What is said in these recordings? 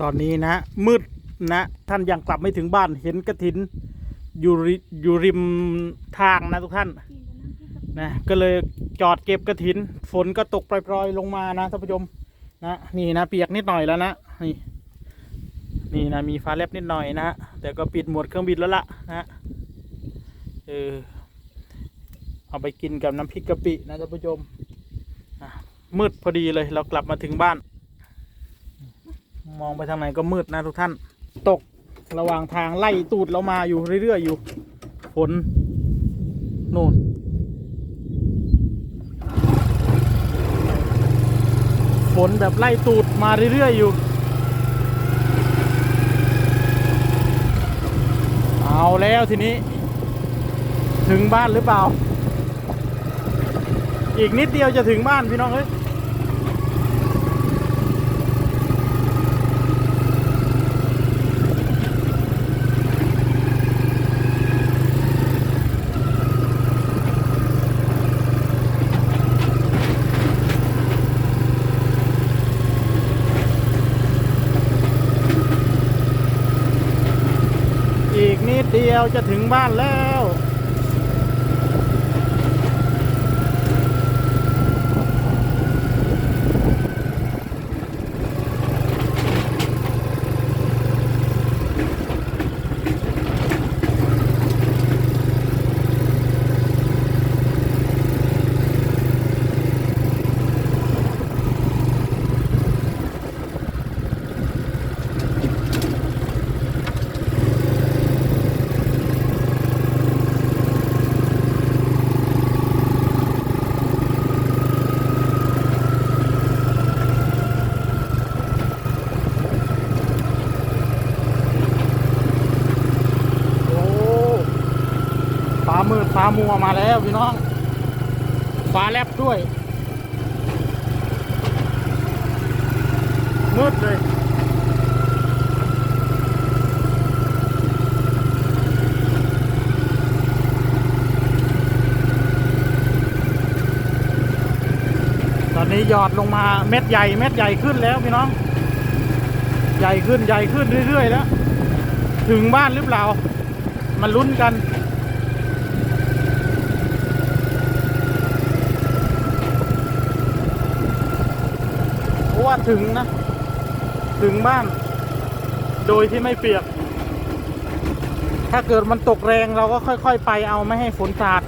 ตอนนี้นะมืดนะท่านยังกลับไม่ถึงบ้านเห็นกระถินอยู่ริอยู่ริมทางนะทุกท่านนะก็เลยจอดเก็บกระถิน ฝนก็ตกปล่อยๆลงมานะท่านผู้ชมนะนี่นะเปียกนิดหน่อยแล้วนะนี่นี่นะมีฟ้าแลบนิดหน่อยนะแต่ก็ปิดหมวดเครื่องบินแล้วล่ะนะเออเอาไปกินกับน้ำพริกกะปินะท่านผู้ชมมืดพอดีเลยเรากลับมาถึงบ้าน มองไปทางไหนก็มืดนะทุกท่าน ตกระหว่างทางไล่ตูดเรามาอยู่เรื่อยๆอยู่ฝนนู่นฝนแบบไล่ตูดมาเรื่อยๆอยู่ เอาแล้วทีนี้ ถึงบ้านหรือเปล่า อีกนิดเดียวจะถึงบ้านพี่น้องเอ้ย อีก นิดเดียวจะถึงบ้านแล้ว โอ้ ฟ้ามืดฟ้ามัวมาแล้วพี่น้อง ฟ้าแลบด้วย มืดเลยตอนนี้หยอดลงมาเม็ดใหญ่เม็ดใหญ่ขึ้นแล้วพี่น้อง ใหญ่ขึ้นใหญ่ขึ้นเรื่อยๆแล้ว ถึงบ้านหรือเปล่ามาลุ้นกัน เพราะ ว่าถึงนะ ถึงบ้าน โดยที่ไม่เปียก ถ้าเกิดมันตกแรงเราก็ค่อยๆไปเอาไม่ให้ฝนสาด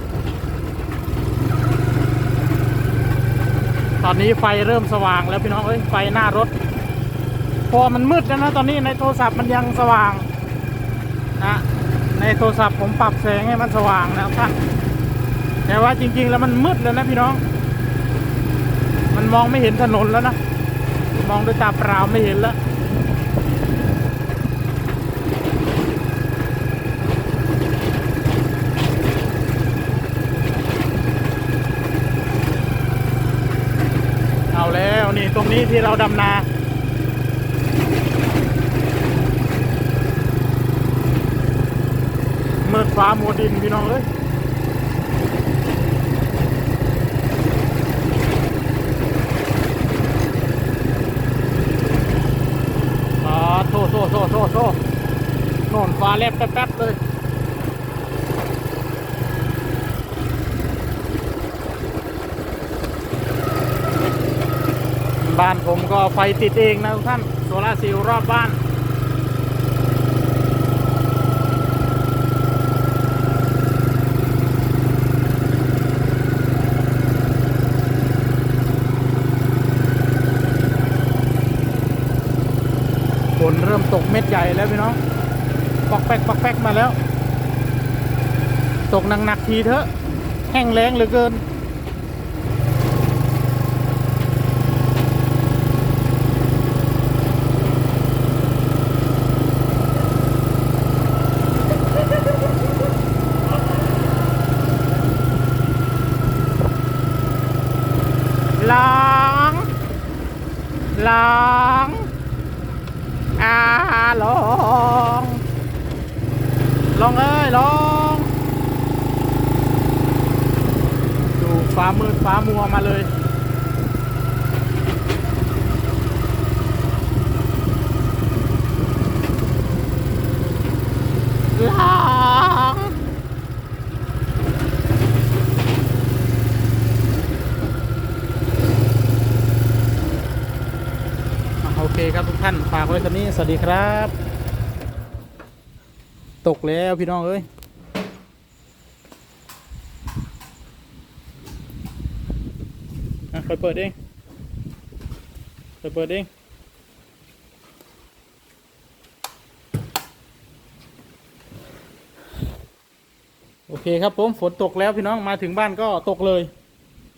ตอนนี้ไฟเริ่มสว่างแล้วพี่น้องเอ้ยไฟหน้ารถ พอมันมืดแล้วนะตอนนี้ในโทรศัพท์มันยังสว่างนะในโทรศัพท์ผมปรับแสงให้มันสว่างนะครับท่านแต่ว่าจริงๆแล้วมันมืดแล้วนะพี่น้อง มันมองไม่เห็นถนนแล้วนะ มองด้วยตาเปล่าไม่เห็นแล้วเอาแล้วนี่ตรงนี้ที่เราดำนาเมืดฟ้ามัวดินพี่น้องเอ้ยอ่าโซ่โซ่โซ่โซ่โซ่ โน่นฟ้าแลบแป๊บๆเลยบ้านผมก็ไฟติดเองนะทุกท่าน โซลาร์เซลล์รอบบ้าน ฝนเริ่มตกเม็ดใหญ่แล้วพี่น้อง ปอกแป๊กปอกแป๊กมาแล้ว ตกหนักๆทีเถอะ แห้งแล้งเหลือเกิน ล้างล้างอาลง ลองเอ้ยลอง ดูฟ้ามืดฟ้ามัวมาเลย ลองโอเคครับทุกท่าน ฝากไว้ตอนนี้ สวัสดีครับ ตกแล้วพี่น้องเอ้ยอะไปเปิดเองไปเปิดเองโอเคครับผมฝนตกแล้วพี่น้องมาถึงบ้านก็ตกเลย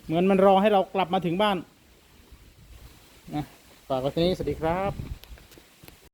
เหมือนมันรอให้เรากลับมาถึงบ้านนะฝากไว้ที่นี้สวัสดีครับ